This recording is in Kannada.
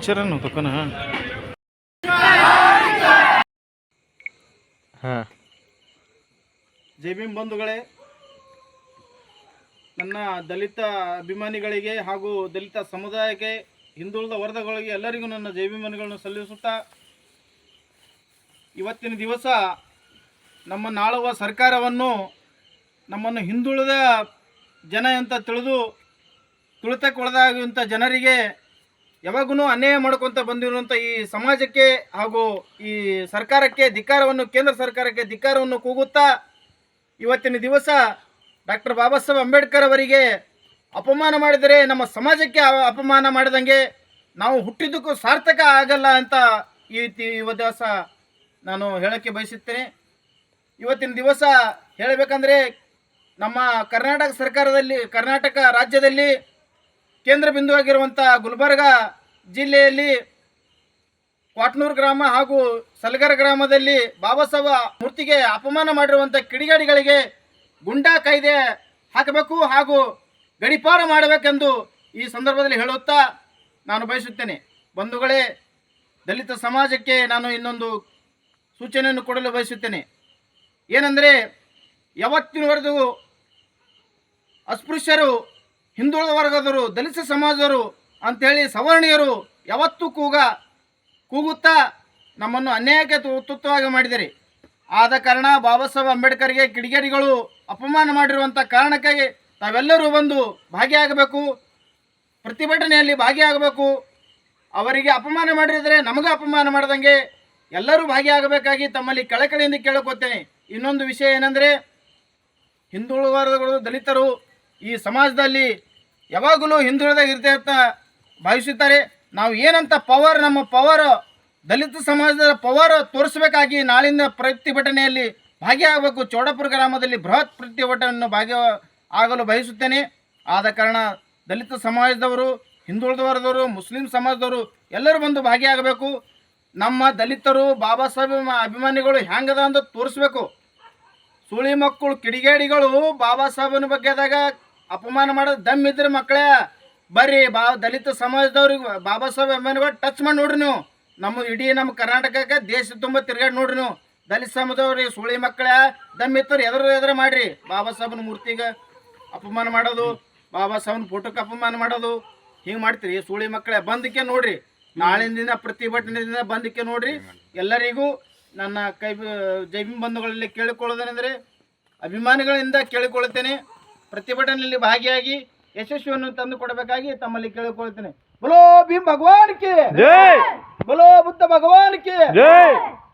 ಪಿಕ್ಚರನ್ನು ಅನ್ನು ಹಾಂ. ಜೈ ಭೀಮ್ ಬಂಧುಗಳೇ ನನ್ನ ದಲಿತ ಅಭಿಮಾನಿಗಳಿಗೆ ಹಾಗೂ ದಲಿತ ಸಮುದಾಯಕ್ಕೆ ಹಿಂದುಳಿದ ವರ್ಗಗಳಿಗೆ ಎಲ್ಲರಿಗೂ ನನ್ನ ಜೈ ಭೀಮನಿಗಳನ್ನು ಸಲ್ಲಿಸುತ್ತಾ ಇವತ್ತಿನ ದಿವಸ ನಮ್ಮ ನಾಳುವ ಸರ್ಕಾರವನ್ನು ನಮ್ಮನ್ನು ಹಿಂದುಳಿದ ಜನ ಅಂತ ತಿಳಿದು ತುಳಿತಕ್ಕೊಳಗಾಗುವಂಥ ಜನರಿಗೆ ಯಾವಾಗೂ ಅನ್ಯಾಯ ಮಾಡ್ಕೊತ ಬಂದಿರುವಂಥ ಈ ಸಮಾಜಕ್ಕೆ ಹಾಗೂ ಈ ಸರ್ಕಾರಕ್ಕೆ ಧಿಕ್ಕಾರವನ್ನು, ಕೇಂದ್ರ ಸರ್ಕಾರಕ್ಕೆ ಧಿಕ್ಕಾರವನ್ನು ಕೂಗುತ್ತಾ ಇವತ್ತಿನ ದಿವಸ ಡಾಕ್ಟರ್ ಬಾಬಾ ಸಾಹೇಬ್ ಅಂಬೇಡ್ಕರ್ ಅವರಿಗೆ ಅಪಮಾನ ಮಾಡಿದರೆ ನಮ್ಮ ಸಮಾಜಕ್ಕೆ ಅಪಮಾನ ಮಾಡಿದಂಗೆ ನಾವು ಹುಟ್ಟಿದ್ದಕ್ಕೂ ಸಾರ್ಥಕ ಆಗಲ್ಲ ಅಂತ ಈ ರೀತಿ ಯುವ ದಿವಸ ನಾನು ಹೇಳೋಕ್ಕೆ ಬಯಸುತ್ತೇನೆ. ಇವತ್ತಿನ ದಿವಸ ಹೇಳಬೇಕಂದ್ರೆ ನಮ್ಮ ಕರ್ನಾಟಕ ಸರ್ಕಾರದಲ್ಲಿ, ಕರ್ನಾಟಕ ರಾಜ್ಯದಲ್ಲಿ ಕೇಂದ್ರ ಬಿಂದುವಾಗಿರುವಂಥ ಗುಲ್ಬರ್ಗ ಜಿಲ್ಲೆಯಲ್ಲಿ ಕ್ವಾಟ್ನೂರು ಗ್ರಾಮ ಹಾಗೂ ಸಲಗರ ಗ್ರಾಮದಲ್ಲಿ ಬಾಬಾ ಸಾಹೇಬ ಮೂರ್ತಿಗೆ ಅಪಮಾನ ಮಾಡಿರುವಂಥ ಕಿಡಿಗೇಡಿಗಳಿಗೆ ಗುಂಡಾ ಕಾಯ್ದೆ ಹಾಕಬೇಕು ಹಾಗೂ ಗಡಿಪಾರ ಮಾಡಬೇಕೆಂದು ಈ ಸಂದರ್ಭದಲ್ಲಿ ಹೇಳುತ್ತಾ ನಾನು ಬಯಸುತ್ತೇನೆ. ಬಂಧುಗಳೇ, ದಲಿತ ಸಮಾಜಕ್ಕೆ ನಾನು ಇನ್ನೊಂದು ಸೂಚನೆಯನ್ನು ಕೊಡಲು ಬಯಸುತ್ತೇನೆ. ಏನೆಂದರೆ, ಯಾವತ್ತಿನವರೆಗೂ ಅಸ್ಪೃಶ್ಯರು ಹಿಂದುಳಿದ ವರ್ಗದವರು, ದಲಿತ ಸಮಾಜರು ಅಂಥೇಳಿ ಸವರ್ಣೀಯರು ಯಾವತ್ತೂ ಕೂಗ, ಕೂಗುತ್ತಾ ನಮ್ಮನ್ನು ಅನ್ಯಾಯಕ್ಕೆ ತು- ಮಾಡಿದಿರಿ. ಆದ ಕಾರಣ ಬಾಬಾ ಸಾಹೇಬ್ ಅಂಬೇಡ್ಕರ್ಗೆ ಕಿಡಿಗೇಡಿಗಳು ಅಪಮಾನ ಮಾಡಿರುವಂಥ ಕಾರಣಕ್ಕಾಗಿ ತಾವೆಲ್ಲರೂ ಬಂದು ಭಾಗಿಯಾಗಬೇಕು, ಪ್ರತಿಭಟನೆಯಲ್ಲಿ ಭಾಗಿಯಾಗಬೇಕು. ಅವರಿಗೆ ಅಪಮಾನ ಮಾಡಿದರೆ ನಮಗೆ ಅಪಮಾನ ಮಾಡಿದಂಗೆ ಎಲ್ಲರೂ ಭಾಗಿಯಾಗಬೇಕಾಗಿ ತಮ್ಮಲ್ಲಿ ಕಳಕಳಿಯಿಂದ ಕೇಳಿಕೊತೇನೆ. ಇನ್ನೊಂದು ವಿಷಯ ಏನಂದರೆ, ಹಿಂದುಳಿದ ವರ್ಗಗಳು ದಲಿತರು ಈ ಸಮಾಜದಲ್ಲಿ ಯಾವಾಗಲೂ ಹಿಂದುಳಿದಾಗ ಇರ್ತೇವೆ ಅಂತ ಭಾವಿಸುತ್ತಾರೆ. ನಾವು ಏನಂತ ಪವರ್ ನಮ್ಮ ಪವರ್ ದಲಿತ ಸಮಾಜದ ಪವರ್ ತೋರಿಸಬೇಕಾಗಿ ನಾಳಿನ ಪ್ರತಿಭಟನೆಯಲ್ಲಿ ಭಾಗಿಯಾಗಬೇಕು. ಚೌಡಪುರ ಗ್ರಾಮದಲ್ಲಿ ಬೃಹತ್ ಪ್ರತಿಭಟನೆಯನ್ನು ಭಾಗಿ ಆಗಲು ಬಯಸುತ್ತೇನೆ. ಆದ ಕಾರಣ ದಲಿತ ಸಮಾಜದವರು ಹಿಂದುಳಿದ ವರ್ಗದವರು ಮುಸ್ಲಿಂ ಸಮಾಜದವರು ಎಲ್ಲರೂ ಬಂದು ಭಾಗಿಯಾಗಬೇಕು. ನಮ್ಮ ದಲಿತರು, ಬಾಬಾ ಸಾಹೇಬ್ ಅಭಿಮಾನಿಗಳು ಹೆಂಗದ ಅಂತ ತೋರಿಸ್ಬೇಕು. ಸುಳಿ ಮಕ್ಕಳು, ಕಿಡಿಗೇಡಿಗಳು ಬಾಬಾ ಸಾಹೇಬನ ಬಗ್ಗೆದಾಗ ಅಪಮಾನ ಮಾಡೋದು ದಮ್ ಇದ್ರೆ ಮಕ್ಕಳೇ, ಬರ್ರಿ, ಬಾ, ದಲಿತ ಸಮಾಜದವ್ರಿಗೆ, ಬಾಬಾ ಸಾಹೇಬ್ ಅಂಬೇಡ್ಕರ್ ಟಚ್ ಮಾಡಿ ನೋಡ್ರಿ ನೀವು. ನಮ್ಮ ಇಡೀ ನಮ್ಮ ಕರ್ನಾಟಕಕ್ಕೆ ದೇಶ ತುಂಬ ತಿರ್ಗಾಡಿ ನೋಡ್ರಿ ನೀವು. ದಲಿತ ಸಮಾಜದವ್ರಿಗೆ ಸುಳಿ ಮಕ್ಕಳೇ, ದಮ್ ಇತ್ತರು ಎದುರು ಎದುರು ಮಾಡ್ರಿ. ಬಾಬಾ ಸಾಹೇಬನ ಮೂರ್ತಿಗೆ ಅಪಮಾನ ಮಾಡೋದು, ಬಾಬಾ ಸಾಹೇಬನ ಫೋಟೋಕ್ಕೆ ಅಪಮಾನ ಮಾಡೋದು. ಹಿಂಗೆ ಮಾಡ್ತೀರಿ ಸುಳಿ ಮಕ್ಕಳೇ, ಬಂದಕ್ಕೆ ನೋಡ್ರಿ. ನಾಳಿನ ದಿನ ಪ್ರತಿಭಟನೆಯಿಂದ ಬಂದಕ್ಕೆ ನೋಡ್ರಿ. ಎಲ್ಲರಿಗೂ ನನ್ನ ಕೈ ಜೈಮಿ ಬಂಧುಗಳಲ್ಲಿ ಕೇಳಿಕೊಳ್ಳೋದೇನೆಂದರೆ, ಅಭಿಮಾನಿಗಳಿಂದ ಕೇಳಿಕೊಳ್ಳುತ್ತೇನೆ. ಪ್ರತಿಭಟನೆಯಲ್ಲಿ ಭಾಗಿಯಾಗಿ ಯಶಸ್ವಿಯನ್ನು ತಂದು ಕೊಡಬೇಕಾಗಿ ತಮ್ಮಲ್ಲಿ ಕೇಳಿಕೊಳ್ಳುತ್ತೇನೆ. ಬಲೋ ಭೀಮ್ ಭಗವಾನ್ ಕೇ ಬಲೋ ಬುದ್ಧ ಭಗವಾನ್ ಕೇ